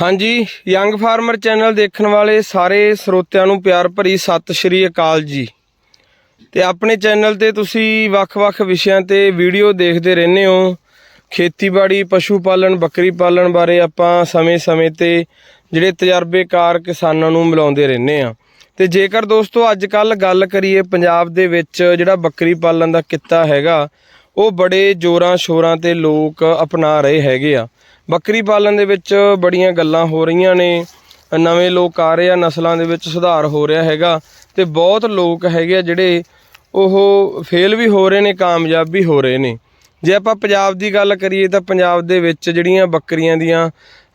ਹਾਂਜੀ young farmer channel ਦੇਖਣ ਵਾਲੇ ਸਾਰੇ ਸਰੋਤਿਆਂ ਨੂੰ ਪਿਆਰ ਭਰੀ ਸਤਿ ਸ਼੍ਰੀ ਅਕਾਲ ਜੀ। ਤੇ ਆਪਣੇ ਚੈਨਲ ਤੇ ਤੁਸੀਂ ਵੱਖ-ਵੱਖ ਵਿਸ਼ਿਆਂ ਤੇ ਵੀਡੀਓ ਦੇਖਦੇ ਰਹਿੰਦੇ ਹੋ। ਖੇਤੀਬਾੜੀ ਪਸ਼ੂ ਪਾਲਣ ਬੱਕਰੀ ਪਾਲਣ ਬਾਰੇ ਆਪਾਂ ਸਮੇਂ-ਸਮੇਂ ਤੇ ਜਿਹੜੇ ਤਜਰਬੇਕਾਰ ਕਿਸਾਨਾਂ ਨੂੰ ਮਿਲਾਉਂਦੇ ਰਹਿੰਦੇ ਆ ਤੇ ਜੇਕਰ ਦੋਸਤੋ ਅੱਜ ਕੱਲ ਗੱਲ ਕਰੀਏ ਪੰਜਾਬ ਦੇ ਵਿੱਚ ਜਿਹੜਾ ਬੱਕਰੀ ਪਾਲਣ ਦਾ ਕਿੱਤਾ ਹੈਗਾ, ਉਹ ਬੜੇ ਜੋਰਾਂ ਸ਼ੋਰਾਂ ਤੇ ਲੋਕ ਅਪਣਾ ਰਹੇ ਹੈਗੇ ਆ। ਬੱਕਰੀ ਪਾਲਣ ਦੇ ਵਿੱਚ ਬੜੀਆਂ ਗੱਲਾਂ ਹੋ ਰਹੀਆਂ ਨੇ। ਨਵੇਂ ਲੋਕ ਆ ਰਹੇ ਆ, ਨਸਲਾਂ ਦੇ ਵਿੱਚ ਸੁਧਾਰ ਹੋ ਰਿਹਾ ਹੈਗਾ ਤੇ ਬਹੁਤ ਲੋਕ ਹੈਗੇ ਆ ਜਿਹੜੇ ਉਹ ਫੇਲ ਵੀ ਹੋ ਰਹੇ ਨੇ, ਕਾਮਯਾਬ ਵੀ ਹੋ ਰਹੇ ਨੇ। ਜੇ ਆਪਾਂ ਪੰਜਾਬ ਦੀ ਗੱਲ ਕਰੀਏ ਤਾਂ ਪੰਜਾਬ ਦੇ ਵਿੱਚ ਜਿਹੜੀਆਂ ਬੱਕਰੀਆਂ ਦੀਆਂ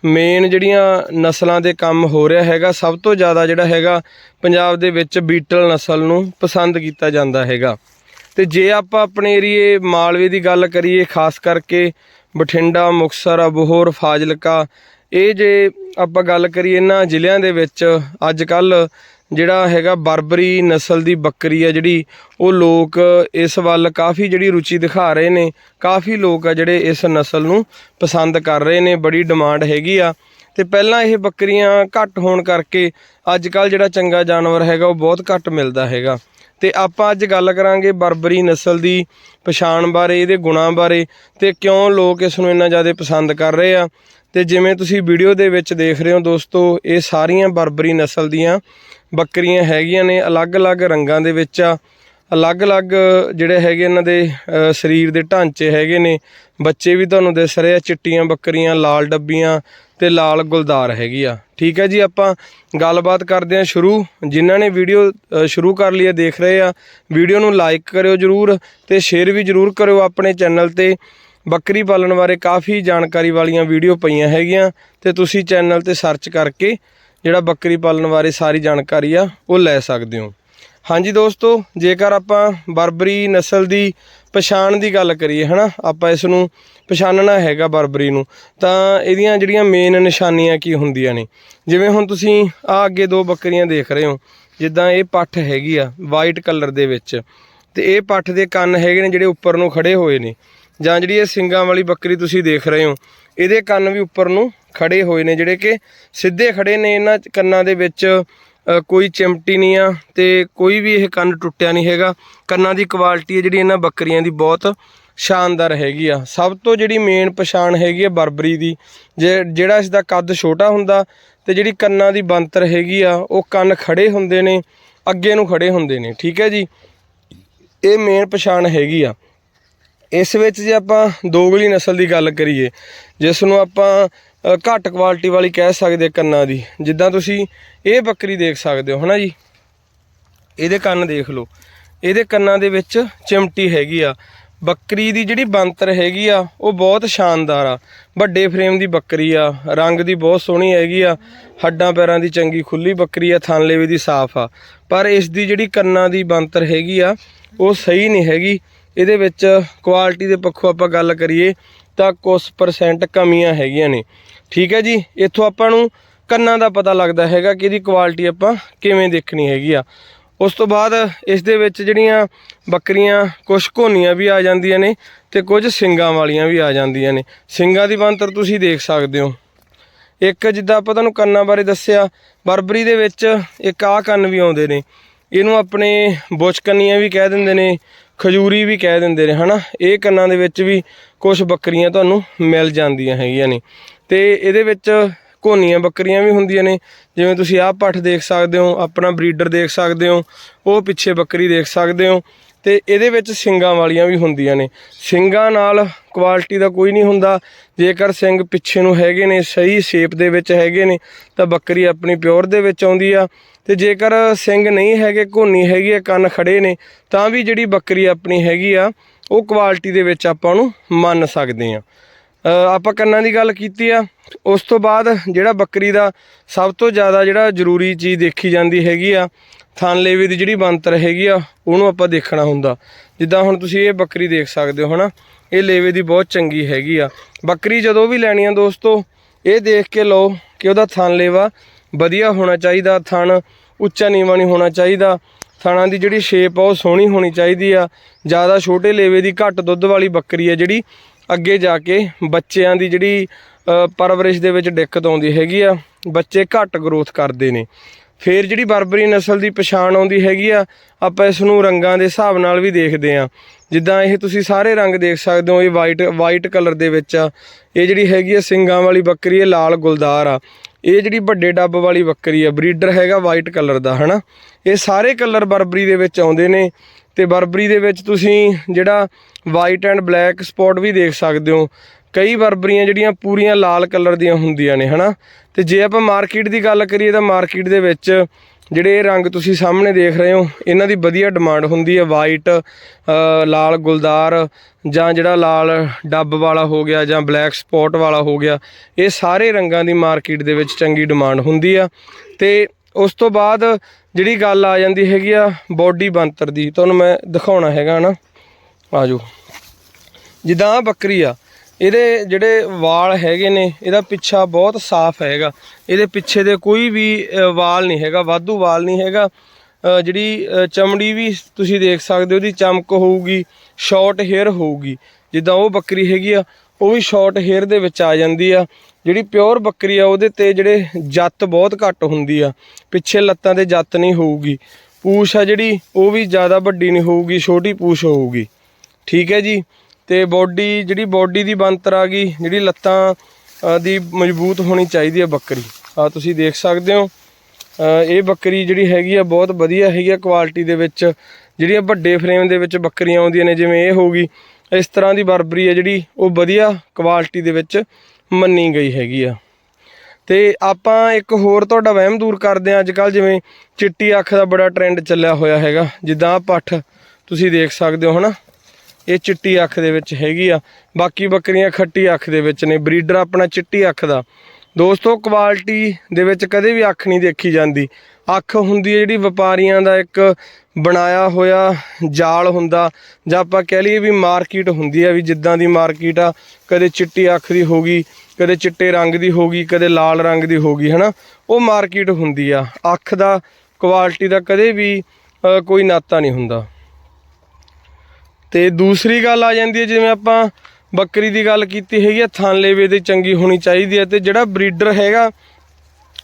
ਮੇਨ ਜਿਹੜੀਆਂ ਨਸਲਾਂ ਦੇ ਕੰਮ ਹੋ ਰਿਹਾ ਹੈਗਾ, ਸਭ ਤੋਂ ਜ਼ਿਆਦਾ ਜਿਹੜਾ ਹੈਗਾ ਪੰਜਾਬ ਦੇ ਵਿੱਚ ਬੀਟਲ ਨਸਲ ਨੂੰ ਪਸੰਦ ਕੀਤਾ ਜਾਂਦਾ ਹੈਗਾ। ਤੇ ਜੇ ਆਪਾਂ ਆਪਣੇ ਏਰੀਏ ਮਾਲਵੇ ਦੀ ਗੱਲ ਕਰੀਏ, ਖਾਸ ਕਰਕੇ ਬਠਿੰਡਾ, ਮੁਕਤਸਰ ਅਬੋਹਰ ਫਾਜ਼ਿਲਕਾ। ਇਹ ਜੇ ਆਪਾਂ ਗੱਲ ਕਰੀਏ ਇਹਨਾਂ ਜ਼ਿਲ੍ਹਿਆਂ ਦੇ ਵਿੱਚ ਅੱਜ ਕੱਲ ਜਿਹੜਾ ਹੈਗਾ ਬਰਬਰੀ ਨਸਲ ਦੀ ਬੱਕਰੀ ਆ ਜਿਹੜੀ, ਉਹ ਲੋਕ ਇਸ ਵੱਲ ਕਾਫੀ ਜਿਹੜੀ ਰੁਚੀ ਦਿਖਾ ਰਹੇ ਨੇ। ਕਾਫੀ ਲੋਕ ਆ ਜਿਹੜੇ ਇਸ ਨਸਲ ਨੂੰ ਪਸੰਦ ਕਰ ਰਹੇ ਨੇ, ਬੜੀ ਡਿਮਾਂਡ ਹੈਗੀ ਆ। ਤੇ ਪਹਿਲਾਂ ਇਹ ਬੱਕਰੀਆਂ ਘੱਟ ਹੋਣ ਕਰਕੇ ਅੱਜ ਕੱਲ ਜਿਹੜਾ ਚੰਗਾ ਜਾਨਵਰ ਹੈਗਾ, ਉਹ ਬਹੁਤ ਘੱਟ ਮਿਲਦਾ ਹੈਗਾ। ਤੇ ਆਪਾਂ ਅੱਜ ਗੱਲ ਕਰਾਂਗੇ ਬਰਬਰੀ ਨਸਲ ਦੀ ਪਛਾਣ ਬਾਰੇ, ਇਹਦੇ ਗੁਣਾਂ ਬਾਰੇ ਤੇ ਕਿਉਂ ਲੋਕ ਇਸ ਨੂੰ ਇੰਨਾ ਜ਼ਿਆਦਾ ਪਸੰਦ ਕਰ ਰਹੇ ਆ। ਤੇ ਜਿਵੇਂ ਤੁਸੀਂ ਵੀਡੀਓ ਦੇ ਵਿੱਚ ਦੇਖ ਰਹੇ ਹੋ ਦੋਸਤੋ, ਇਹ ਸਾਰੀਆਂ ਬਰਬਰੀ ਨਸਲ ਦੀਆਂ ਬੱਕਰੀਆਂ ਹੈਗੀਆਂ ਨੇ, ਅਲੱਗ-ਅਲੱਗ ਰੰਗਾਂ ਦੇ ਵਿੱਚ ਆ। ਅਲੱਗ-ਅਲੱਗ ਜਿਹੜੇ ਹੈਗੇ ਇਹਨਾਂ ਦੇ ਸਰੀਰ ਦੇ ਢਾਂਚੇ ਹੈਗੇ ਨੇ। ਬੱਚੇ ਵੀ ਤੁਹਾਨੂੰ ਦਿਸ ਰਹੇ ਆ, ਚਿੱਟੀਆਂ, ਬੱਕਰੀਆਂ, ਲਾਲ ਡੱਬੀਆਂ ਤੇ ਲਾਲ ਗੁਲਦਾਰ ਹੈਗੀ ਆ। ਠੀਕ ਹੈ ਜੀ, ਆਪਾਂ ਗੱਲਬਾਤ ਕਰਦੇ ਹਾਂ ਸ਼ੁਰੂ। ਜਿਨ੍ਹਾਂ ਨੇ ਵੀਡੀਓ ਸ਼ੁਰੂ ਕਰ ਲਈ ਹੈ, ਦੇਖ ਰਹੇ ਆ, ਵੀਡੀਓ ਨੂੰ ਲਾਈਕ ਕਰਿਓ ਜਰੂਰ ਤੇ ਸ਼ੇਅਰ ਵੀ ਜਰੂਰ ਕਰਿਓ ਆਪਣੇ ਚੈਨਲ ਤੇ। ਬੱਕਰੀ ਪਾਲਣ ਬਾਰੇ ਕਾਫੀ ਜਾਣਕਾਰੀ ਵਾਲੀਆਂ ਵੀਡੀਓ ਪਈਆਂ ਹੈਗੀਆਂ ਤੇ ਤੁਸੀਂ ਚੈਨਲ ਤੇ ਸਰਚ ਕਰਕੇ ਜਿਹੜਾ ਬੱਕਰੀ ਪਾਲਣ ਬਾਰੇ ਸਾਰੀ ਜਾਣਕਾਰੀ ਆ, ਉਹ ਲੈ ਸਕਦੇ ਹੋ। ਹਾਂਜੀ ਦੋਸਤੋ, ਜੇਕਰ ਆਪਾਂ ਬਰਬਰੀ ਨਸਲ ਦੀ ਪਛਾਣ ਦੀ ਗੱਲ ਕਰੀਏ, ਹਨਾ, ਆਪਾਂ ਇਸ ਨੂੰ ਪਛਾਣਨਾ ਹੈਗਾ ਬਰਬਰੀ ਨੂੰ, ਤਾਂ ਇਹਦੀਆਂ ਜਿਹੜੀਆਂ ਮੇਨ ਨਿਸ਼ਾਨੀਆਂ ਕੀ ਹੁੰਦੀਆਂ ਨੇ? ਜਿਵੇਂ ਹੁਣ ਤੁਸੀਂ ਆ ਅੱਗੇ ਦੋ ਬੱਕਰੀਆਂ ਦੇਖ ਰਹੇ ਹੋ, ਜਿੱਦਾਂ ਇਹ ਪੱਠ ਹੈਗੀ ਆ ਵਾਈਟ ਕਲਰ ਦੇ ਵਿੱਚ, ਤੇ ਇਹ ਪੱਠ ਦੇ ਕੰਨ ਹੈਗੇ ਨੇ ਜਿਹੜੇ ਉੱਪਰ ਨੂੰ ਖੜੇ ਹੋਏ ਨੇ, ਜਾਂ ਜਿਹੜੀ ਇਹ ਸਿੰਗਾਂ ਵਾਲੀ ਬੱਕਰੀ ਤੁਸੀਂ ਦੇਖ ਰਹੇ ਹੋ, ਇਹਦੇ ਕੰਨ ਵੀ ਉੱਪਰ ਨੂੰ ਖੜੇ ਹੋਏ ਨੇ, ਜਿਹੜੇ ਕਿ ਸਿੱਧੇ ਖੜੇ ਨੇ ਇਹਨਾਂ ਕੰਨਾਂ ਦੇ ਵਿੱਚ ਕੋਈ ਚਿਮਟੀ ਨਹੀਂ ਆ ਤੇ ਕੋਈ ਵੀ ਇਹ ਕੰਨ ਟੁੱਟਿਆ ਨਹੀਂ ਹੈਗਾ। ਕੰਨਾਂ ਦੀ ਕੁਆਲਿਟੀ ਹੈ ਜਿਹੜੀ ਇਹਨਾਂ ਬੱਕਰੀਆਂ ਦੀ ਬਹੁਤ ਸ਼ਾਨਦਾਰ ਹੈਗੀ ਆ। ਸਭ ਤੋਂ ਜਿਹੜੀ ਮੇਨ ਪਛਾਣ ਹੈਗੀ ਆ ਬਰਬਰੀ ਦੀ। ਜੇ, ਜਿਹੜਾ ਇਸ ਦਾ ਕੱਦ ਛੋਟਾ ਹੁੰਦਾ ਤੇ ਜਿਹੜੀ ਕੰਨਾਂ ਦੀ ਬੰਤਰ ਹੈਗੀ ਆ, ਉਹ ਕੰਨ ਖੜੇ ਹੁੰਦੇ ਨੇ, ਅੱਗੇ ਨੂੰ ਖੜੇ ਹੁੰਦੇ ਨੇ। ਠੀਕ ਹੈ ਜੀ? ਇਹ ਮੇਨ ਪਛਾਣ ਹੈਗੀ ਆ। ਇਸ ਵਿੱਚ ਜੇ ਆਪਾਂ ਦੋਗਲੀ ਨਸਲ ਦੀ ਗੱਲ ਕਰੀਏ, ਜਿਸ ਨੂੰ ਆਪਾਂ ਘੱਟ ਕੁਆਲਿਟੀ ਵਾਲੀ ਕਹਿ ਸਕਦੇ ਕੰਨਾਂ ਦੀ। ਜਿੱਦਾਂ ਤੁਸੀਂ ਇਹ ਬੱਕਰੀ ਦੇਖ ਸਕਦੇ ਹੋ, ਹਨਾ ਜੀ? ਇਹਦੇ ਕੰਨ ਦੇਖ ਲਓ। ਇਹਦੇ ਕੰਨਾਂ ਦੇ ਵਿੱਚ ਚਿਮਟੀ ਹੈਗੀ ਆ। ਬੱਕਰੀ ਦੀ ਜਿਹੜੀ ਬੰਤਰ ਹੈਗੀ ਆ, ਉਹ ਬਹੁਤ ਸ਼ਾਨਦਾਰ ਆ। ਵੱਡੇ ਫਰੇਮ ਦੀ ਬੱਕਰੀ ਆ, ਰੰਗ ਦੀ ਬਹੁਤ ਸੋਹਣੀ ਹੈਗੀ ਆ। ਹੱਡਾਂ ਪੈਰਾਂ ਦੀ ਚੰਗੀ ਖੁੱਲੀ ਬੱਕਰੀ ਆ ਥਾਂਲੇ ਵੀ ਦੀ ਸਾਫ਼ ਆ। ਪਰ ਇਸ ਦੀ ਜਿਹੜੀ ਕੰਨਾਂ ਦੀ ਬੰਤਰ ਹੈਗੀ ਆ, ਉਹ ਸਹੀ ਨਹੀਂ ਹੈਗੀ। ਇਹਦੇ ਵਿੱਚ ਕੁਆਲਿਟੀ ਦੇ ਪੱਖੋਂ ਆਪਾਂ ਗੱਲ ਕਰੀਏ ਤਾਂ ਕੁਝ ਪਰਸੈਂਟ ਕਮੀਆਂ ਹੈਗੀਆਂ ਨੇ। ਠੀਕ ਹੈ ਜੀ, ਇੱਥੋਂ ਆਪਾਂ ਨੂੰ ਕੰਨਾਂ ਦਾ ਪਤਾ ਲੱਗਦਾ ਹੈਗਾ ਕਿ ਇਹਦੀ ਕੁਆਲਿਟੀ ਆਪਾਂ ਕਿਵੇਂ ਦੇਖਣੀ ਹੈਗੀ ਆ। ਉਸ ਤੋਂ ਬਾਅਦ ਇਸ ਦੇ ਵਿੱਚ ਜਿਹੜੀਆਂ ਬੱਕਰੀਆਂ ਕੁਝ ਘੋਨੀਆਂ ਵੀ ਆ ਜਾਂਦੀਆਂ ਨੇ ਤੇ ਕੁਝ ਸਿੰਗਾਂ ਵਾਲੀਆਂ ਵੀ ਆ ਜਾਂਦੀਆਂ ਨੇ। ਸਿੰਗਾਂ ਦੀ ਬੰਤਰ ਤੁਸੀਂ ਦੇਖ ਸਕਦੇ ਹੋ। ਇੱਕ ਜਿੱਦਾਂ ਆਪਾਂ ਤੁਹਾਨੂੰ ਕੰਨਾਂ ਬਾਰੇ ਦੱਸਿਆ, ਬਰਬਰੀ ਦੇ ਵਿੱਚ ਇੱਕ ਆ ਕੰਨ ਵੀ ਆਉਂਦੇ ਨੇ। ਇਹਨੂੰ ਆਪਣੇ ਬੁੱਚ ਕੰਨੀਆਂ ਵੀ ਕਹਿ ਦਿੰਦੇ ਨੇ, ਖਜੂਰੀ ਵੀ ਕਹਿ ਦਿੰਦੇ ਨੇ, ਹਨਾ? ਇਹ ਕੰਨਾਂ ਦੇ ਵਿੱਚ ਵੀ ਕੁਝ ਬੱਕਰੀਆਂ ਤੁਹਾਨੂੰ ਮਿਲ ਜਾਂਦੀਆਂ ਹੈਗੀਆਂ ਨੇ। ਤੇ ਇਹਦੇ ਵਿੱਚ ਘੋਨੀਆਂ ਬੱਕਰੀਆਂ ਵੀ ਹੁੰਦੀਆਂ ਨੇ। ਜਿਵੇਂ ਤੁਸੀਂ ਆਹ ਪੱਠ ਦੇਖ ਸਕਦੇ ਹੋ, ਆਪਣਾ ਬਰੀਡਰ ਦੇਖ ਸਕਦੇ ਹੋ, ਉਹ ਪਿੱਛੇ ਬੱਕਰੀ ਦੇਖ ਸਕਦੇ ਹੋ ਤੇ ਇਹਦੇ ਵਿੱਚ ਸਿੰਗਾਂ ਵਾਲੀਆਂ ਵੀ ਹੁੰਦੀਆਂ ਨੇ। ਸਿੰਗਾਂ ਨਾਲ ਕੁਆਲਿਟੀ ਦਾ ਕੋਈ ਨਹੀਂ ਹੁੰਦਾ। ਜੇਕਰ ਸਿੰਘ ਪਿੱਛੇ ਨੂੰ ਹੈਗੇ ਨੇ, ਸਹੀ ਸ਼ੇਪ ਦੇ ਵਿੱਚ ਹੈਗੇ ਨੇ, ਤਾਂ ਬੱਕਰੀ ਆਪਣੀ ਪਿਓਰ ਦੇ ਵਿੱਚ ਆਉਂਦੀ ਆ। ਤੇ ਜੇਕਰ ਸਿੰਘ ਨਹੀਂ ਹੈਗੇ, ਘੋਨੀ ਹੈਗੀ ਆ, ਕੰਨ ਖੜੇ ਨੇ, ਤਾਂ ਵੀ ਜਿਹੜੀ ਬੱਕਰੀ ਆਪਣੀ ਹੈਗੀ ਆ, ਉਹ ਕੁਆਲਿਟੀ ਦੇ ਵਿੱਚ ਆਪਾਂ ਉਹਨੂੰ ਮੰਨ ਸਕਦੇ ਆ। ਆਪਾਂ ਕੰਨਾਂ ਦੀ ਗੱਲ ਕੀਤੀ ਆ, ਉਸ ਤੋਂ ਬਾਅਦ ਜਿਹੜਾ ਬੱਕਰੀ ਦਾ ਸਭ ਤੋਂ ਜ਼ਿਆਦਾ ਜਿਹੜਾ ਜ਼ਰੂਰੀ ਚੀਜ਼ ਦੇਖੀ ਜਾਂਦੀ ਹੈਗੀ ਆ ਥਣ ਲੇਵੇ ਦੀ ਜਿਹੜੀ ਬੰਤਰ ਹੈਗੀ ਆ, ਉਹਨੂੰ ਆਪਾਂ ਦੇਖਣਾ ਹੁੰਦਾ। ਜਿੱਦਾਂ ਹੁਣ ਤੁਸੀਂ ਇਹ ਬੱਕਰੀ ਦੇਖ ਸਕਦੇ ਹੋ, ਹਨਾ? ਇਹ ਲੇਵੇ ਦੀ ਬਹੁਤ ਚੰਗੀ ਹੈਗੀ ਆ। ਬੱਕਰੀ ਜਦੋਂ ਵੀ ਲੈਣੀ ਆ ਦੋਸਤੋ, ਇਹ ਦੇਖ ਕੇ ਲਓ ਕਿ ਉਹਦਾ ਥਣ ਲੇਵਾ ਵਧੀਆ ਹੋਣਾ ਚਾਹੀਦਾ ਥਣ ਉੱਚਾ ਨੀਵਾਂ ਨਹੀਂ ਹੋਣਾ ਚਾਹੀਦਾ। ਥਣਾਂ ਦੀ ਜਿਹੜੀ ਸ਼ੇਪ ਆ, ਉਹ ਸੋਹਣੀ ਹੋਣੀ ਚਾਹੀਦੀ ਆ। ਜ਼ਿਆਦਾ ਛੋਟੇ ਲੇਵੇ ਦੀ ਘੱਟ ਦੁੱਧ ਵਾਲੀ ਬੱਕਰੀ ਆ ਜਿਹੜੀ ਅੱਗੇ ਜਾ ਕੇ ਬੱਚਿਆਂ ਦੀ ਜਿਹੜੀ ਪਰਵਰਿਸ਼ ਦੇ ਵਿੱਚ ਦਿੱਕਤ ਆਉਂਦੀ ਹੈਗੀ ਆ, ਬੱਚੇ ਘੱਟ ਗਰੋਥ ਕਰਦੇ ਨੇ। ਫਿਰ ਜਿਹੜੀ ਬਰਬਰੀ ਨਸਲ ਦੀ ਪਛਾਣ ਆਉਂਦੀ ਹੈਗੀ ਆ, ਆਪਾਂ ਇਸ ਨੂੰ ਰੰਗਾਂ ਦੇ ਹਿਸਾਬ ਨਾਲ ਵੀ ਦੇਖਦੇ ਆ ਜਿੱਦਾਂ ਇਹ ਤੁਸੀਂ ਸਾਰੇ ਰੰਗ ਦੇਖ ਸਕਦੇ ਹੋ, ਇਹ ਵਾਈਟ ਵਾਈਟ ਕਲਰ ਦੇ ਵਿੱਚ ਆ। ਇਹ ਜਿਹੜੀ ਹੈਗੀ ਆ ਸਿੰਗਾਂ ਵਾਲੀ ਬੱਕਰੀ, ਇਹ ਲਾਲ ਗੁਲਦਾਰ ਆ। ਇਹ ਜਿਹੜੀ ਵੱਡੇ ਡੱਬ ਵਾਲੀ ਬੱਕਰੀ ਆ, ਬਰੀਡਰ ਹੈਗਾ ਵਾਈਟ ਕਲਰ ਦਾ, ਹਨਾ? ਇਹ ਸਾਰੇ ਕਲਰ ਬਰਬਰੀ ਦੇ ਵਿੱਚ ਆਉਂਦੇ ਨੇ। ਤੇ ਬਰਬਰੀ ਦੇ ਵਿੱਚ ਤੁਸੀਂ ਜਿਹੜਾ ਵਾਈਟ ਐਂਡ ਬਲੈਕ ਸਪੌਟ ਵੀ ਦੇਖ ਸਕਦੇ ਹੋ। ਕਈ ਬਰਬਰੀਆਂ ਜਿਹੜੀਆਂ ਪੂਰੀਆਂ ਲਾਲ ਕਲਰ ਦੀਆਂ ਹੁੰਦੀਆਂ ਨੇ, ਹਨਾ? ਤੇ ਜੇ ਆਪਾਂ ਮਾਰਕੀਟ ਦੀ ਗੱਲ ਕਰੀਏ ਤਾਂ ਮਾਰਕੀਟ ਦੇ ਵਿੱਚ ਜਿਹੜੇ ਇਹ ਰੰਗ ਤੁਸੀਂ ਸਾਹਮਣੇ ਦੇਖ ਰਹੇ ਹੋ, ਇਹਨਾਂ ਦੀ ਵਧੀਆ ਡਿਮਾਂਡ ਹੁੰਦੀ ਹੈ। ਵਾਈਟ ਲਾਲ ਗੁਲਦਾਰ ਜਾਂ ਜਿਹੜਾ ਲਾਲ ਡੱਬ ਵਾਲਾ ਹੋ ਗਿਆ ਜਾਂ ਬਲੈਕ ਸਪੌਟ ਵਾਲਾ ਹੋ ਗਿਆ, ਇਹ ਸਾਰੇ ਰੰਗਾਂ ਦੀ ਮਾਰਕੀਟ ਦੇ ਵਿੱਚ ਚੰਗੀ ਡਿਮਾਂਡ ਹੁੰਦੀ ਆ। ਤੇ ਉਸ ਤੋਂ ਬਾਅਦ ਜਿਹੜੀ ਗੱਲ ਆ ਜਾਂਦੀ ਹੈਗੀ ਆ ਬੋਡੀ ਬੰਤਰ ਦੀ, ਤੁਹਾਨੂੰ ਮੈਂ ਦਿਖਾਉਣਾ ਹੈਗਾ ਨਾ ਆਜੋ। ਜਿੱਦਾਂ ਆਹ ਬੱਕਰੀ ਆ, ਇਹਦੇ ਜਿਹੜੇ ਵਾਲ ਹੈਗੇ ਨੇ, ਇਹਦਾ ਪਿੱਛਾ ਬਹੁਤ ਸਾਫ਼ ਹੈਗਾ। ਇਹਦੇ ਪਿੱਛੇ ਦੇ ਕੋਈ ਵੀ ਵਾਲ ਨਹੀਂ ਹੈਗਾ, ਵਾਧੂ ਵਾਲ ਨਹੀਂ ਹੈਗਾ। ਜਿਹੜੀ ਚਮੜੀ ਵੀ ਤੁਸੀਂ ਦੇਖ ਸਕਦੇ ਹੋ, ਉਹਦੀ ਚਮਕ ਹੋਊਗੀ, ਸ਼ਾਰਟ ਹੇਅਰ ਹੋਊਗੀ। ਜਿੱਦਾਂ ਉਹ ਬੱਕਰੀ ਹੈਗੀ ਆ ਉਹ ਵੀ ਸ਼ਾਰਟ ਹੇਅਰ ਦੇ ਵਿੱਚ ਆ ਜਾਂਦੀ ਆ। ਜਿਹੜੀ ਪਿਓਰ ਬੱਕਰੀ ਆ, ਉਹਦੇ ਤੇ ਜਿਹੜੇ ਜੱਤ ਬਹੁਤ ਘੱਟ ਹੁੰਦੀ ਆ। ਪਿੱਛੇ ਲੱਤਾਂ ਤੇ ਜੱਤ ਨਹੀਂ ਹੋਊਗੀ। ਪੂਛ ਆ ਜਿਹੜੀ, ਉਹ ਵੀ ਜ਼ਿਆਦਾ ਵੱਡੀ ਨਹੀਂ ਹੋਊਗੀ, ਛੋਟੀ ਪੂਛ ਹੋਊਗੀ। ਠੀਕ ਹੈ ਜੀ? ਤੇ ਬੋਡੀ ਜਿਹੜੀ ਬੋਡੀ ਦੀ ਬੰਤਰ ਆ ਗਈ, ਜਿਹੜੀ ਲੱਤਾਂ ਦੀ ਮਜ਼ਬੂਤ ਹੋਣੀ ਚਾਹੀਦੀ ਹੈ ਬੱਕਰੀ। ਆ ਤੁਸੀਂ ਦੇਖ ਸਕਦੇ ਹੋ। ਇਹ ਬੱਕਰੀ ਜਿਹੜੀ ਹੈਗੀ ਆ, ਬਹੁਤ ਵਧੀਆ ਹੈਗੀ ਆ ਕੁਆਲਿਟੀ ਦੇ ਵਿੱਚ। ਜਿਹੜੀਆਂ ਵੱਡੇ ਫਰੇਮ ਦੇ ਵਿੱਚ ਬੱਕਰੀਆਂ ਆਉਂਦੀਆਂ ਨੇ, ਜਿਵੇਂ ਇਹ ਹੋਊਗੀ ਇਸ ਤਰ੍ਹਾਂ ਦੀ ਬਰਬਰੀ ਹੈ ਜਿਹੜੀ ਉਹ ਵਧੀਆ ਕੁਆਲਿਟੀ ਦੇ ਵਿੱਚ ਮੰਨੀ ਗਈ ਹੈਗੀ ਆ। ਤੇ ਆਪਾਂ ਇੱਕ ਹੋਰ ਤੁਹਾਡਾ ਵਹਿਮ ਦੂਰ ਕਰਦੇ ਹਾਂ। ਅੱਜ ਕੱਲ ਜਿਵੇਂ ਚਿੱਟੀ ਅੱਖ ਦਾ ਬੜਾ ਟ੍ਰੈਂਡ ਚੱਲਿਆ ਹੋਇਆ ਹੈਗਾ। ਜਿੱਦਾਂ ਪੱਠ ਤੁਸੀਂ ਦੇਖ ਸਕਦੇ ਹੋ, ਹਨਾ? ਇਹ ਚਿੱਟੀ ਅੱਖ ਦੇ ਵਿੱਚ ਹੈਗੀ ਆ। ਬਾਕੀ ਬੱਕਰੀਆਂ ਖੱਟੀ ਅੱਖ ਦੇ ਵਿੱਚ ਨੇ। ਬਰੀਡਰ ਆਪਣਾ ਚਿੱਟੀ ਅੱਖ ਦਾ। ਦੋਸਤੋ ਕੁਆਲਿਟੀ ਦੇ ਵਿੱਚ ਕਦੇ ਵੀ ਅੱਖ ਨਹੀਂ ਦੇਖੀ ਜਾਂਦੀ। ਅੱਖ ਹੁੰਦੀ ਹੈ ਜਿਹੜੀ ਵਪਾਰੀਆਂ ਦਾ ਇੱਕ ਬਣਾਇਆ ਹੋਇਆ ਜਾਲ ਹੁੰਦਾ, ਜਾਂ ਆਪਾਂ ਕਹਿ ਲਈਏ ਵੀ ਮਾਰਕੀਟ ਹੁੰਦੀ ਆ ਵੀ ਜਿੱਦਾਂ ਦੀ ਮਾਰਕੀਟ ਆ, ਕਦੇ ਚਿੱਟੀ ਅੱਖ ਦੀ ਹੋਗੀ ਕਦੇ ਚਿੱਟੇ ਰੰਗ ਦੀ ਹੋਗੀ ਕਦੇ ਲਾਲ ਰੰਗ ਦੀ ਹੋਗੀ ਹਨਾ? ਉਹ ਮਾਰਕੀਟ ਹੁੰਦੀ ਆ। ਅੱਖ ਦਾ ਕੁਆਲਿਟੀ ਦਾ ਕਦੇ ਵੀ ਕੋਈ ਨਾਤਾ ਨਹੀਂ ਹੁੰਦਾ। ਤੇ ਦੂਸਰੀ ਗੱਲ ਆ ਜਾਂਦੀ ਹੈ, ਜਿਵੇਂ ਆਪਾਂ ਬੱਕਰੀ ਦੀ ਗੱਲ ਕੀਤੀ ਹੈਗੀ ਆ ਥਣ ਲੇਵੇ ਦੀ ਚੰਗੀ ਹੋਣੀ ਚਾਹੀਦੀ ਹੈ ਤੇ ਜਿਹੜਾ ਬਰੀਡਰ ਹੈਗਾ,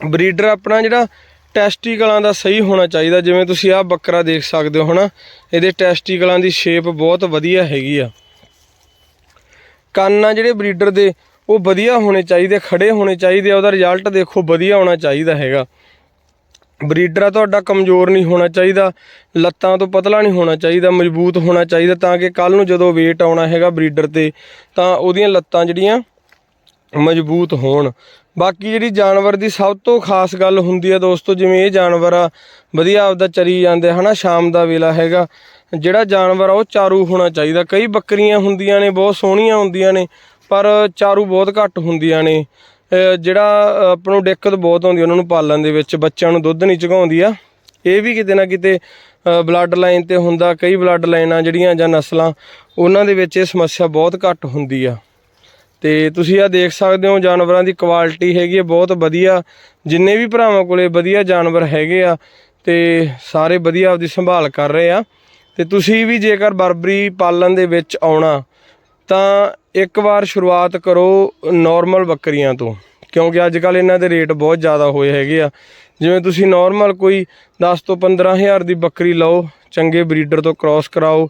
ਬਰੀਡਰ ਆਪਣਾ ਜਿਹੜਾ ਟੈਸਟੀਕਲਾਂ ਦਾ ਸਹੀ ਹੋਣਾ ਚਾਹੀਦਾ, ਜਿਵੇਂ ਤੁਸੀਂ ਆਹ ਬੱਕਰਾ ਦੇਖ ਸਕਦੇ ਹੋ ਹਨਾ, ਇਹਦੇ ਟੈਸਟੀਕਲਾਂ ਦੀ ਸ਼ੇਪ ਬਹੁਤ ਵਧੀਆ ਹੈਗੀ ਆ। ਕੰਨ ਆ ਜਿਹੜੇ ਬਰੀਡਰ ਦੇ, ਉਹ ਵਧੀਆ ਹੋਣੇ ਚਾਹੀਦੇ ਖੜੇ ਹੋਣੇ ਚਾਹੀਦੇ ਆ, ਉਹਦਾ ਰਿਜ਼ਲਟ ਦੇਖੋ ਵਧੀਆ ਹੋਣਾ ਚਾਹੀਦਾ ਹੈਗਾ। ਬਰੀਡਰ ਆ ਤੁਹਾਡਾ ਕਮਜ਼ੋਰ ਨਹੀਂ ਹੋਣਾ ਚਾਹੀਦਾ, ਲੱਤਾਂ ਤੋਂ ਪਤਲਾ ਨਹੀਂ ਹੋਣਾ ਚਾਹੀਦਾ, ਮਜ਼ਬੂਤ ਹੋਣਾ ਚਾਹੀਦਾ ਤਾਂ ਕਿ ਕੱਲ ਨੂੰ ਜਦੋਂ weight ਆਉਣਾ ਹੈਗਾ ਬਰੀਡਰ ਤੇ, ਤਾਂ ਉਹਦੀਆਂ ਲੱਤਾਂ ਜਿਹੜੀਆਂ ਮਜ਼ਬੂਤ ਹੋਣ। ਬਾਕੀ ਜਿਹੜੀ ਜਾਨਵਰ ਦੀ ਸਭ ਤੋਂ ਖਾਸ ਗੱਲ ਹੁੰਦੀ ਹੈ ਦੋਸਤੋ, ਜਿਵੇਂ ਇਹ ਜਾਨਵਰ ਆ, ਵਧੀਆ ਆਪਦਾ ਚਰੀ ਜਾਂਦੇ ਹਨਾ, ਸ਼ਾਮ ਦਾ ਵੇਲਾ ਹੈਗਾ, ਜਿਹੜਾ ਜਾਨਵਰ ਆ ਉਹ ਚਾਰੂ ਹੋਣਾ ਚਾਹੀਦਾ। ਕਈ ਬੱਕਰੀਆਂ ਹੁੰਦੀਆਂ ਨੇ, ਬਹੁਤ ਸੋਹਣੀਆਂ ਹੁੰਦੀਆਂ ਨੇ, ਪਰ ਚਾਰੂ ਬਹੁਤ ਘੱਟ ਹੁੰਦੀਆਂ ਨੇ। ਜਿਹੜਾ ਆਪਾਂ ਨੂੰ ਦਿੱਕਤ ਬਹੁਤ ਆਉਂਦੀ, ਉਹਨਾਂ ਨੂੰ ਪਾਲਣ ਦੇ ਵਿੱਚ, ਬੱਚਿਆਂ ਨੂੰ ਦੁੱਧ ਨਹੀਂ ਚੁਗਾਉਂਦੀ ਆ। ਇਹ ਵੀ ਕਿਤੇ ਨਾ ਕਿਤੇ ਬਲੱਡ ਲਾਈਨ ਤੇ ਹੁੰਦਾ, ਕਈ ਬਲੱਡ ਲਾਈਨਾਂ ਜਿਹੜੀਆਂ ਜਾਂ ਨਸਲਾਂ, ਉਹਨਾਂ ਦੇ ਵਿੱਚ ਇਹ ਸਮੱਸਿਆ ਬਹੁਤ ਘੱਟ ਹੁੰਦੀ ਆ। ਤੇ ਤੁਸੀਂ ਆ ਦੇਖ ਸਕਦੇ ਹੋ, ਜਾਨਵਰਾਂ ਦੀ ਕੁਆਲਿਟੀ ਹੈਗੀ ਹੈ ਬਹੁਤ ਵਧੀਆ। ਜਿੰਨੇ ਵੀ ਭਰਾਵਾਂ ਕੋਲੇ ਵਧੀਆ ਜਾਨਵਰ ਹੈਗੇ ਆ, ਤੇ ਸਾਰੇ ਵਧੀਆ ਆਪਦੀ ਸੰਭਾਲ ਕਰ ਰਹੇ ਆ। ਤੇ ਤੁਸੀਂ ਵੀ ਜੇਕਰ ਬਰਬਰੀ ਪਾਲਣ ਦੇ ਵਿੱਚ ਆਉਣਾ, ਤਾਂ ਇੱਕ ਵਾਰ ਸ਼ੁਰੂਆਤ ਕਰੋ ਨਾਰਮਲ ਬੱਕਰੀਆਂ ਤੋਂ, ਕਿਉਂਕਿ ਅੱਜ ਕੱਲ ਇਹਨਾਂ ਦੇ ਰੇਟ ਬਹੁਤ ਜ਼ਿਆਦਾ ਹੋਏ ਹੈਗੇ ਆ। ਜਿਵੇਂ ਤੁਸੀਂ ਨਾਰਮਲ ਕੋਈ 10 ਤੋਂ 15000 ਦੀ ਬੱਕਰੀ ਲਓ, ਚੰਗੇ ਬਰੀਡਰ ਤੋਂ ਕ੍ਰਾਸ ਕਰਾਓ,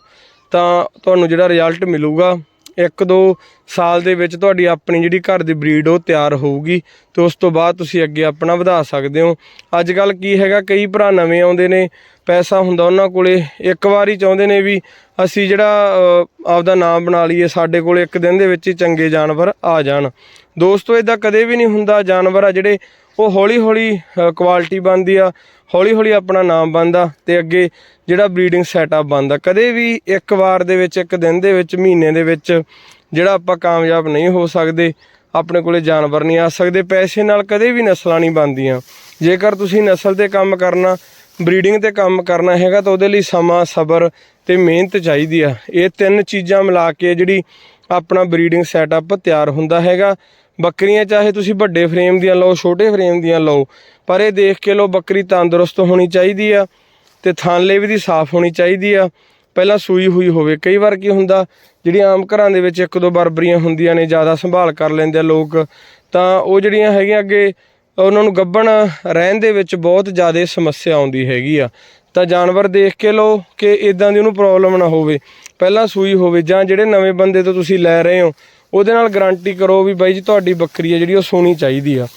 ਤਾਂ ਤੁਹਾਨੂੰ ਜਿਹੜਾ ਰਿਜ਼ਲਟ ਮਿਲੂਗਾ। ਇੱਕ ਦੋ ਸਾਲ ਦੇ ਵਿੱਚ ਤੁਹਾਡੀ ਆਪਣੀ ਜਿਹੜੀ ਘਰ ਦੀ ਬਰੀਡ ਉਹ ਤਿਆਰ ਹੋਊਗੀ ਤੇ ਉਸ ਤੋਂ ਬਾਅਦ ਤੁਸੀਂ ਅੱਗੇ ਆਪਣਾ ਵਧਾ ਸਕਦੇ ਹੋ। ਅੱਜ ਕੱਲ ਕੀ ਹੈਗਾ, ਕਈ ਭਰਾ ਨਵੇਂ ਆਉਂਦੇ ਨੇ, ਪੈਸਾ ਹੁੰਦਾ ਉਹਨਾਂ ਕੋਲੇ। ਇੱਕ ਵਾਰੀ ਚਾਹੁੰਦੇ ਨੇ ਵੀ ਅਸੀਂ ਜਿਹੜਾ ਆਪਦਾ ਨਾਮ ਬਣਾ ਲਈਏ, ਸਾਡੇ ਕੋਲ ਇੱਕ ਦਿਨ ਦੇ ਵਿੱਚ ਹੀ ਚੰਗੇ ਜਾਨਵਰ ਆ ਜਾਣ। ਦੋਸਤੋ ਇਦਾਂ ਕਦੇ ਵੀ ਨਹੀਂ ਹੁੰਦਾ, ਜਾਨਵਰ ਆ ਜਿਹੜੇ ਉਹ ਹੌਲੀ ਹੌਲੀ ਕੁਆਲਿਟੀ ਬਣਦੀ ਆ, ਹੌਲੀ ਹੌਲੀ ਆਪਣਾ ਨਾਮ ਬਣਦਾ ਤੇ ਅੱਗੇ ਜਿਹੜਾ ਬਰੀਡਿੰਗ ਸੈਟਅਪ ਬਣਦਾ। ਕਦੇ ਵੀ ਇੱਕ ਵਾਰ ਦੇ ਵਿੱਚ, ਇੱਕ ਦਿਨ ਦੇ ਵਿੱਚ, ਮਹੀਨੇ ਦੇ ਵਿੱਚ ਜਿਹੜਾ ਆਪਾਂ ਕਾਮਯਾਬ ਨਹੀਂ ਹੋ ਸਕਦੇ, ਆਪਣੇ ਕੋਲੇ ਜਾਨਵਰ ਨਹੀਂ ਆ ਸਕਦੇ, ਪੈਸੇ ਨਾਲ ਕਦੇ ਵੀ ਨਸਲਾਂ ਨਹੀਂ ਬਣਦੀਆਂ। ਜੇਕਰ ਤੁਸੀਂ ਨਸਲ ਤੇ ਕੰਮ ਕਰਨਾ ਬਰੀਡਿੰਗ ਤੇ ਕੰਮ ਕਰਨਾ ਹੈਗਾ ਤਾਂ ਉਹਦੇ ਲਈ ਸਮਾਂ, ਸਬਰ ਤੇ ਮਿਹਨਤ ਚਾਹੀਦੀ ਆ। ਇਹ ਤਿੰਨ ਚੀਜ਼ਾਂ ਮਿਲਾ ਕੇ ਜਿਹੜੀ ਆਪਣਾ ਬਰੀਡਿੰਗ ਸੈਟਅਪ ਤਿਆਰ ਹੁੰਦਾ ਹੈਗਾ। ਬੱਕਰੀਆਂ ਚਾਹੇ ਤੁਸੀਂ ਵੱਡੇ ਫਰੇਮ ਦੀਆਂ ਲਓ, ਛੋਟੇ ਫਰੇਮ ਦੀਆਂ ਲਓ, ਪਰ ਇਹ ਦੇਖ ਕੇ ਲਓ ਬੱਕਰੀ ਤੰਦਰੁਸਤ ਹੋਣੀ ਚਾਹੀਦੀ ਆ ਤੇ ਥਾਂਲੇ ਵੀ ਦੀ ਸਾਫ਼ ਹੋਣੀ ਚਾਹੀਦੀ ਆ। ਪਹਿਲਾਂ ਸੂਈ ਹੋਈ ਹੋਵੇ। ਕਈ ਵਾਰ ਕੀ ਹੁੰਦਾ, ਜਿਹੜੀਆਂ ਆਮ ਘਰਾਂ ਦੇ ਵਿੱਚ ਇੱਕ ਦੋ ਬਰਬਰੀਆਂ ਹੁੰਦੀਆਂ ਨੇ, ਜ਼ਿਆਦਾ ਸੰਭਾਲ ਕਰ ਲੈਂਦੇ ਆ ਲੋਕ, ਤਾਂ ਉਹ ਜਿਹੜੀਆਂ ਹੈਗੀਆਂ ਅੱਗੇ, ਉਹਨਾਂ ਨੂੰ ਗੱਭਣ ਰਹਿਣ ਦੇ ਵਿੱਚ ਬਹੁਤ ਜ਼ਿਆਦਾ ਸਮੱਸਿਆ ਆਉਂਦੀ ਹੈਗੀ ਆ। ਤਾਂ ਜਾਨਵਰ ਦੇਖ ਕੇ ਲਓ ਕਿ ਇਦਾਂ ਦੀ ਉਹਨੂੰ ਪ੍ਰੋਬਲਮ ਨਾ ਹੋਵੇ। ਪਹਿਲਾਂ ਸੂਈ ਹੋਵੇ ਜਾਂ ਜਿਹੜੇ ਨਵੇਂ ਬੰਦੇ ਤੋਂ ਤੁਸੀਂ ਲੈ ਰਹੇ ਹੋ, ਉਹਦੇ ਨਾਲ ਗਾਰੰਟੀ ਕਰੋ ਵੀ ਬਾਈ ਜੀ ਤੁਹਾਡੀ ਬੱਕਰੀ ਹੈ ਜਿਹੜੀ ਉਹ ਸੋਹਣੀ ਚਾਹੀਦੀ ਆ।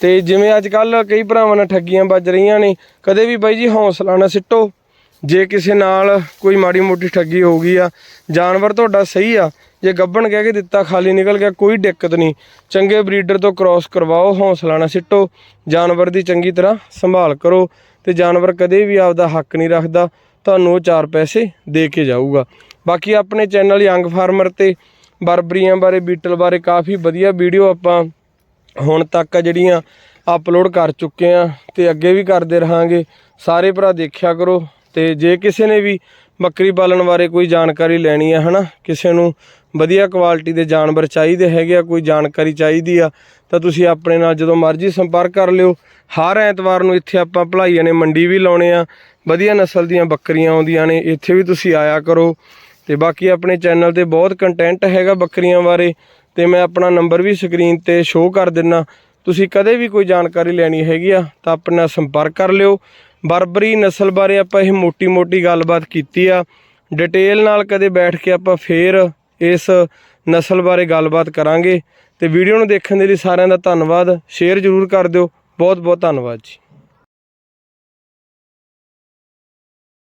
ਤੇ ਜਿਵੇਂ ਅੱਜ ਕੱਲ ਕਈ ਭਰਾਵਾਂ ਨਾਲ ਠੱਗੀਆਂ ਵੱਜ ਰਹੀਆਂ ਨੇ, ਕਦੇ ਵੀ ਬਾਈ ਜੀ ਹੌਸਲਾ ਨਾ ਸਿੱਟੋ। ਜੇ ਕਿਸੇ ਨਾਲ ਕੋਈ ਮਾੜੀ ਮੋਟੀ ਠੱਗੀ ਹੋ ਗਈ ਆ, ਜਾਨਵਰ ਤੁਹਾਡਾ ਸਹੀ ਆ। ਜੇ ਗੱਬਣ ਕਹਿ ਕੇ ਦਿੱਤਾ, ਖਾਲੀ ਨਿਕਲ ਗਿਆ, ਕੋਈ ਦਿੱਕਤ ਨਹੀਂ। ਚੰਗੇ ਬਰੀਡਰ ਤੋਂ ਕ੍ਰਾਸ ਕਰਵਾਓ, ਹੌਸਲਾ ਨਾ ਸਿੱਟੋ। ਜਾਨਵਰ ਦੀ ਚੰਗੀ ਤਰ੍ਹਾਂ ਸੰਭਾਲ ਕਰੋ। ਤੇ ਜਾਨਵਰ ਕਦੇ ਵੀ ਆਪਦਾ ਹੱਕ ਨਹੀਂ ਰੱਖਦਾ, ਤੁਹਾਨੂੰ ਉਹ ਚਾਰ ਪੈਸੇ ਦੇ ਕੇ ਜਾਊਗਾ। ਬਾਕੀ ਆਪਣੇ ਚੈਨਲ ਯੰਗ ਫਾਰਮਰ ਤੇ ਬਰਬਰੀਆਂ ਬਾਰੇ, ਬੀਟਲ ਬਾਰੇ ਕਾਫੀ ਵਧੀਆ ਵੀਡੀਓ ਆਪਾਂ ਹੁਣ ਤੱਕ ਜਿਹੜੀਆਂ ਅਪਲੋਡ ਕਰ ਚੁੱਕੇ ਆ ਤੇ ਅੱਗੇ ਵੀ ਕਰਦੇ ਰਹਾਂਗੇ। ਸਾਰੇ ਭਰਾ ਦੇਖਿਆ ਕਰੋ ਤੇ ਜੇ ਕਿਸੇ ਨੇ ਵੀ ਬੱਕਰੀ ਪਾਲਣ ਬਾਰੇ ਕੋਈ ਜਾਣਕਾਰੀ ਲੈਣੀ ਆ, ਹਨਾ, ਕਿਸੇ ਨੂੰ ਵਧੀਆ ਕੁਆਲਿਟੀ ਦੇ ਜਾਨਵਰ ਚਾਹੀਦੇ ਹੈਗੇ ਆ, ਕੋਈ ਜਾਣਕਾਰੀ ਚਾਹੀਦੀ ਆ, ਤਾਂ ਤੁਸੀਂ ਆਪਣੇ ਨਾਲ ਜਦੋਂ ਮਰਜ਼ੀ ਸੰਪਰਕ ਕਰ ਲਿਓ। ਹਰ ਐਤਵਾਰ ਨੂੰ ਇੱਥੇ ਆਪਾਂ ਭਲਾਈਆਂ ਨੇ ਮੰਡੀ ਵੀ ਲਾਉਣੇ ਆ, ਵਧੀਆ ਨਸਲ ਦੀਆਂ ਬੱਕਰੀਆਂ ਆਉਂਦੀਆਂ ਨੇ, ਇੱਥੇ ਵੀ ਤੁਸੀਂ ਆਇਆ ਕਰੋ। ਤੇ ਬਾਕੀ ਆਪਣੇ ਚੈਨਲ ਤੇ ਬਹੁਤ ਕੰਟੈਂਟ ਹੈਗਾ ਬੱਕਰੀਆਂ ਬਾਰੇ, ਤੇ ਮੈਂ ਆਪਣਾ ਨੰਬਰ ਵੀ ਸਕਰੀਨ ਤੇ ਸ਼ੋਅ ਕਰ ਦਿੰਨਾ। ਤੁਸੀਂ ਕਦੇ ਵੀ ਕੋਈ ਜਾਣਕਾਰੀ ਲੈਣੀ ਹੈਗੀ ਆ, ਤਾਂ ਆਪਣੇ ਨਾਲ ਸੰਪਰਕ ਕਰ ਲਿਓ। ਬਰਬਰੀ ਨਸਲ ਬਾਰੇ ਆਪਾਂ ਇਹ ਮੋਟੀ-ਮੋਟੀ ਗੱਲਬਾਤ ਕੀਤੀ ਆ। ਡਿਟੇਲ ਨਾਲ ਕਦੇ ਬੈਠ ਕੇ ਆਪਾਂ ਫੇਰ ਇਸ ਨਸਲ ਬਾਰੇ ਗੱਲਬਾਤ ਕਰਾਂਗੇ। ਤੇ ਵੀਡੀਓ ਨੂੰ ਦੇਖਣ ਦੇ ਲਈ ਸਾਰਿਆਂ ਦਾ ਧੰਨਵਾਦ। ਸ਼ੇਅਰ ਜ਼ਰੂਰ ਕਰ ਦਿਓ। ਬਹੁਤ ਬਹੁਤ ਧੰਨਵਾਦ ਜੀ।